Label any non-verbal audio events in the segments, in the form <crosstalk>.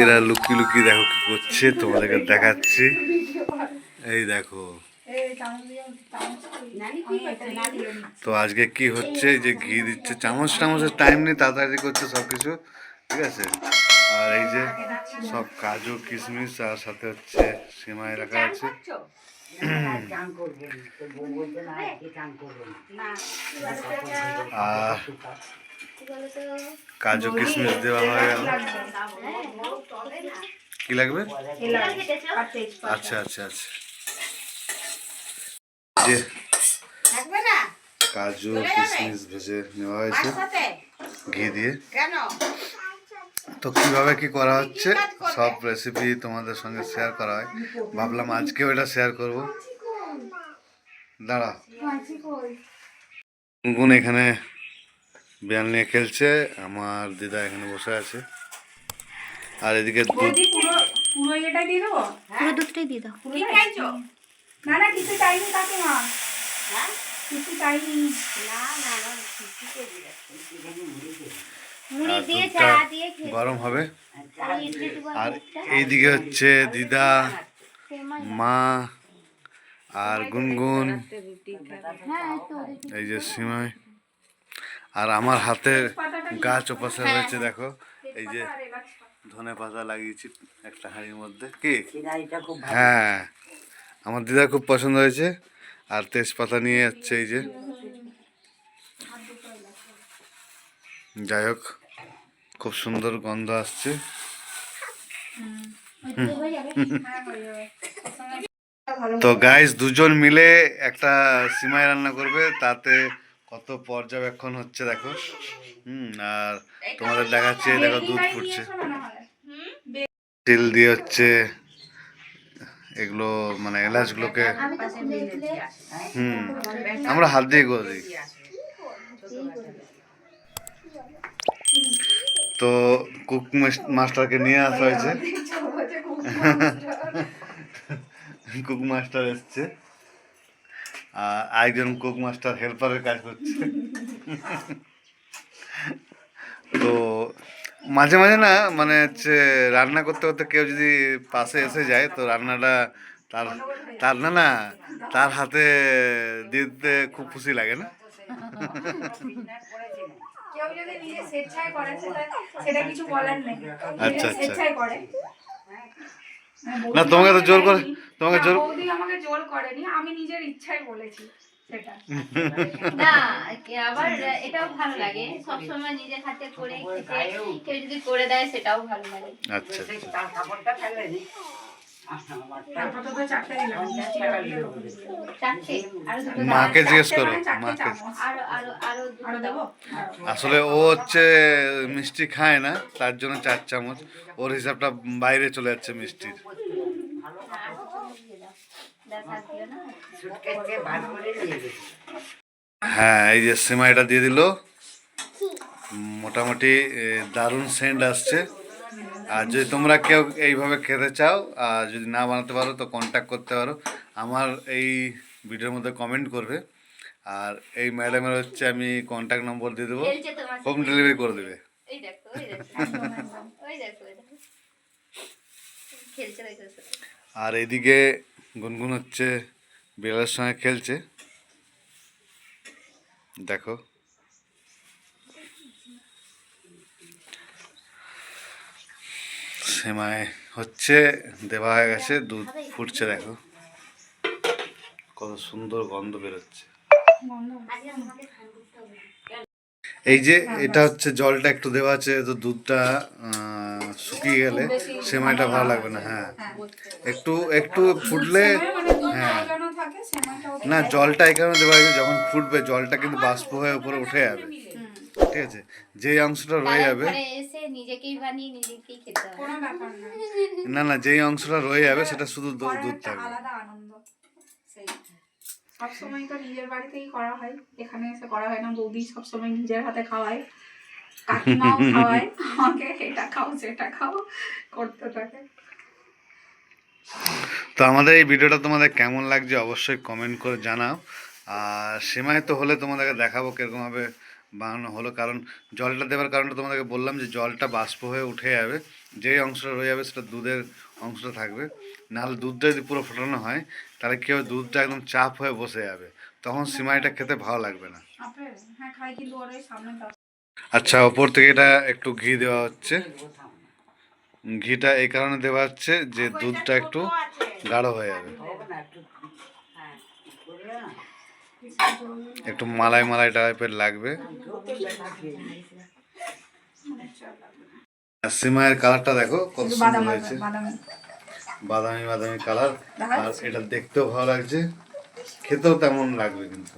এরা লুকি লুকি দেখো কি করছে তোমাদেরকে দেখাচ্ছি। এই দেখো। তো আজকে কি হচ্ছে যে ঘি দিচ্ছে চামচ টামচের টাইম নেই তাড়াতাড়ি করছে সব কিছু ঠিক আছে? আর এই যে সব কাজু কিশমিশ আর সাথে হচ্ছে সিমাই রাখা আছে। আর কাজু কিশমিশ দেওয়া হয়ে গেল। কি লাগবে? আচ্ছা আচ্ছা আচ্ছা। যে কাজু কিশমিশ ভেজে নেওয়া হয়েছে। ঘি দিয়ে। তো কীভাবে কি করা হচ্ছে সব রেসিপি তোমাদের সঙ্গে শেয়ার করা হয়। ভাবলাম আজকেও এটা শেয়ার করব। দাঁড়া গুন এখানে বিয়াল নিয়ে খেলছে। আমার দিদা এখানে বসে আছে। আর এদিকে দুধ পুরো পুরো ইয়েটাই দিয়ে দেবো? পুরো দুধটাই দিয়ে দাও। কি খাইছো না না কিছু চাইনি কাকিমা। হ্যাঁ? কিছু চাইনি। না না না মুড়ি দিয়ে চা দিয়ে গরম হবে। আর এইদিকে হচ্ছে দিদা মা আর গুনগুন। হ্যাঁ তো ওদের এই যে সিমাই। আর আমার হাতের গাছ ওপাশে রয়েছে দেখো। এই যে ধনে পাতা লাগিয়েছি একটা হাঁড়ির মধ্যে। কি? হ্যাঁ। আমার দিদা খুব পছন্দ হয়েছে। আর তেজপাতা নিয়ে যাচ্ছে এই যে। যাই হোক খুব সুন্দর গন্ধ আসছে। তো গাইস দুজন মিলে একটা সিমাই রান্না করবে। তাতে কত পর্যবেক্ষণ হচ্ছে দেখো। হুম আর তোমাদের দেখাচ্ছে দেখো দুধ ফুটছে। তেল দিয়ে হচ্ছে এগুলো মানে এলাচগুলোকে হুম আমরা হাত দিয়ে করে দিই। তো কুক মাস্টারকে নিয়ে আসা হয়েছে। কুক মাস্টার এসছে। আর একজন কুক মাস্টার হেল্পারের কাজ করছে। তো মাঝে মাঝে না মানে হচ্ছে রান্না করতে করতে কেউ যদি পাশে এসে যায় তো রান্নাটা তার তার না না তার হাতে দিতে খুব খুশি লাগে না? আচ্ছা, আচ্ছা। না, তোমাকে তো জোর করে- তোমাকে জোর- আমাকে জোর করেনি আমি নিজের ইচ্ছায় বলেছি। <laughs> না আবার এটাও ভালো লাগে। সব সময় হাতে করে খেতে কেউ যদি করে দেয় সেটাও ভালো লাগে। আচ্ছা আচ্ছা। মাকে জিজ্ঞেস করো মাকে। আসলে ও হচ্ছে মিষ্টি খায় না তার জন্য চার চামচ। ওর হিসাবটা বাইরে চলে যাচ্ছে মিষ্টির। হ্যাঁ এই যে সিমাইটা দিয়ে দিল। মোটামুটি দারুণ সেন্ট আসছে। আর যদি তোমরা কেউ এইভাবে খেতে চাও আর যদি না বানাতে পারো তো কন্ট্যাক্ট করতে পারো। আমার এই ভিডিওর মধ্যে কমেন্ট করবে। আর এই ম্যাডামের হচ্ছে আমি কন্ট্যাক্ট নম্বর দিয়ে দেবো। হোম ডেলিভারি করে দেবে। আর এদিকে গুনগুন হচ্ছে, বিড়ালের সঙ্গে খেলছে। দেখো। সেমাই হচ্ছে, দেওয়া হয়ে গেছে, দুধ ফুটছে, দেখো। কত সুন্দর গন্ধ বেরোচ্ছে। এই যে, এটা হচ্ছে জলটা একটু দেওয়া আছে, তো দুধটা শুকিয়ে গেলে সেমাইটা ভালো লাগবে না হ্যাঁ। একটু একটু ফুটলে হ্যাঁ। না জলটা এই কারণে দেওয়া হয়েছে যখন ফুটবে জলটা কিন্তু বাষ্প হয়ে উপরে উঠে যাবে। ঠিক আছে? যেই অংশটা রয়ে যাবে না। না যেই অংশটা রয়ে যাবে সেটা শুধু দুধ থাকবে আলাদা আনন্দ সেই। সব সময় তো নিজের বাড়িতেই করা হয়। এখানে এসে করা হয় না বৌদি সব সময় নিজের হাতে খাওয়ায়। কাকিমাও <laughs> খাওয়ায় আমাকে এটা খাও সেটা খাও করতে থাকে। তো আমাদের এই ভিডিওটা তোমাদের কেমন লাগছে অবশ্যই কমেন্ট করে জানাও। আর সেমাই তো হলে তোমাদেরকে দেখাবো কীরকমভাবে বানানো হলো কারণ জলটা দেওয়ার কারণটা তোমাদেরকে বললাম যে জলটা বাষ্প হয়ে উঠে যাবে। যেই অংশটা রয়ে যাবে সেটা দুধের অংশটা থাকবে। নাহলে দুধটা যদি পুরো ফোটানো হয় তাহলে কি হবে? দুধটা একদম চাপ হয়ে বসে যাবে। তখন সিমাইটা খেতে ভালো লাগবে না। আচ্ছা ওপর থেকে এটা একটু ঘি দেওয়া হচ্ছে। ঘিটা এই কারণে দেওয়া হচ্ছে যে দুধটা একটু গাঢ় হয়ে যাবে। একটু হ্যাঁ। একটু মালাই মালাই টাইপের লাগবে। আর সিমাইয়ের কালারটা দেখো কত সুন্দর হয়েছে। বাদামি। বাদামি কালার। আর এটা দেখতেও ভালো লাগছে। খেতেও তেমন লাগবে কিন্তু।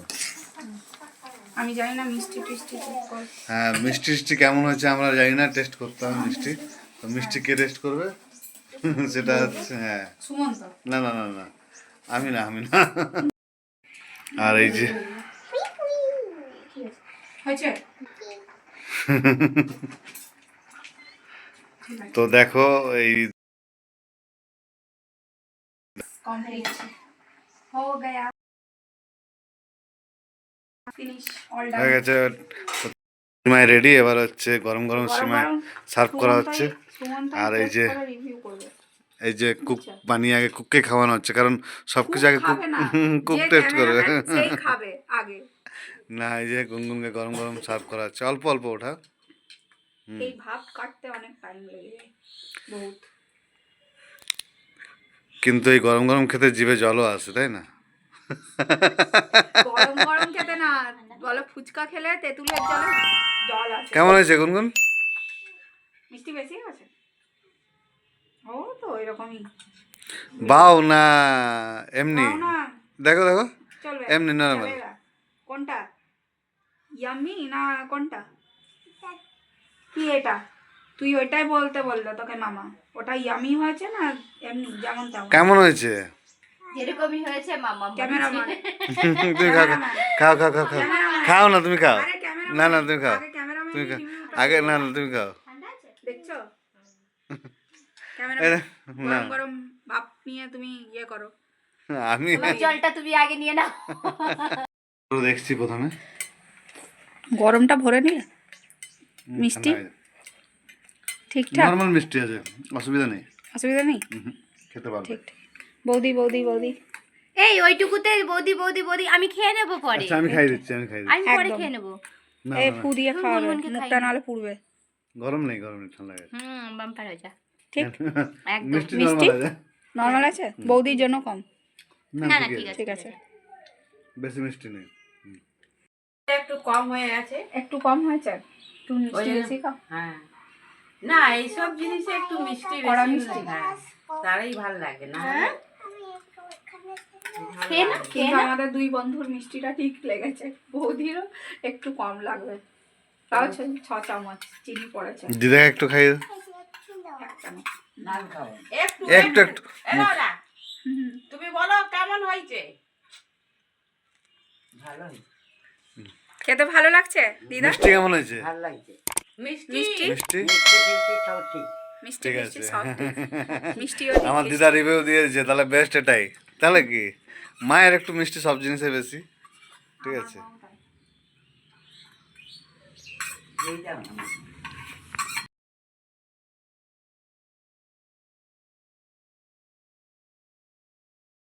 আমি জানি না মিষ্টি টিষ্টি কি করে। হ্যাঁ মিষ্টি টিষ্টি কেমন হয়েছে আমরা জানি না টেস্ট করতে হবে মিষ্টি তো মিষ্টি কে টেস্ট করবে <laughs> সেটা হচ্ছে হ্যাঁ সুমন্ত না না না না আমি না আমি না আর এই যে হয়েছে <laughs> তো দেখো এই कंप्लीट हो गया ফিনিশ অল ডান হয়ে গেছে। সিমাই রেডি এবার হচ্ছে গরম গরম সিমাই সার্ভ করা হচ্ছে। আর এই যে এই যে কুক বানিয়ে আগে কুককে খাওয়ানো হচ্ছে কারণ সব কিছু আগে কুক কুক টেস্ট করবে। না এই যে গুনগুনকে গরম গরম সার্ভ করা হচ্ছে। অল্প অল্প ওঠা। এই ভাব কাটতে অনেক টাইম লেগে যায়। বহুত। কিন্তু এই গরম গরম খেতে জিভে জলও আসে তাই না? গরম বলো ফুচকা খেলে তেঁতুলের জলে জল আছে। কেমন হয়েছে গুনগুন? মিষ্টি বেশি আছে ও তো এরকমই। বাও না এমনি। দেখো দেখো। এমনি নরমাল কোনটা? ইয়ামি না কোনটা? কি এটা? তুই ওইটাই বলতে বলল তোকে মামা। ওটা ইয়ামি হয়েছে না এমনি যেমন তেমন। কেমন হয়েছে? যেরকমই হয়েছে মামা ক্যামেরাম্যান। তুমি খাও খাও খাও খাও। খাও খাও না তুমি খাও। না না তুমি খাও। তুমি খাও। আগে না না তুমি খাও। দেখছ? গরম গরম ভাপ নিয়ে তুমি ইয়ে করো। আমি জলটা তুমি আগে নিয়ে নাও। দেখছি প্রথমে। গরমটা ভরে নিলে? মিষ্টি? ঠিকঠাক? নর্মাল মিষ্টি আছে অসুবিধা নেই। অসুবিধা নেই? খেতে পারবে। ঠিক ঠিক। বৌদি বৌদি বৌদি। এই ওইটুকুতে বৌদি বৌদি বৌদি আমি খেয়ে নেব পরে। আচ্ছা আমি খাই দিচ্ছি আমি খাই দিচ্ছি। আমি পরে খেয়ে নেব। না এই ফু দিয়ে খাওয়াবে মুখটা। নাহলে পুড়বে। গরম নেই গরম নেই ঠান্ডা গেছে হুম বাম্পার হয়ে যা। ঠিক। <laughs> একদম। মিষ্টি মিষ্টি? নর্মাল আছে? নর্মাল আছে? বৌদির জন্য কম। না না ঠিক আছে। ঠিক আছে। বেশি মিষ্টি নেই। একটু কম হয়ে আছে একটু কম হয়েছে? একটু মিষ্টি বেশি খাও। হ্যাঁ। না এইসব জিনিসে একটু মিষ্টি বেশি মিষ্টি? হ্যাঁ তারই ভালো লাগে না খেয়ে না খেয়ে কিন্তু আমাদের দুই বন্ধুর মিষ্টিটা ঠিক লেগেছে। বৌদিরও একটু কম লাগবে। তাও ছ- ছ চামচ চিনি পড়েছে। দিদাকে একটু খাই একটু একটু তুমি বলো কেমন হয়েছে? ভালো খেতে ভালো লাগছে দিদা? মিষ্টি কেমন হয়েছে? ভালো লাগছে। মিষ্টি? মিষ্টি? মিষ্টি? <laughs> আমার দিদা রিভিউ দিয়েছে তাহলে বেস্ট এটাই। তাহলে কি? মায়ের একটু মিষ্টি সব জিনিসে বেশি ঠিক আছে।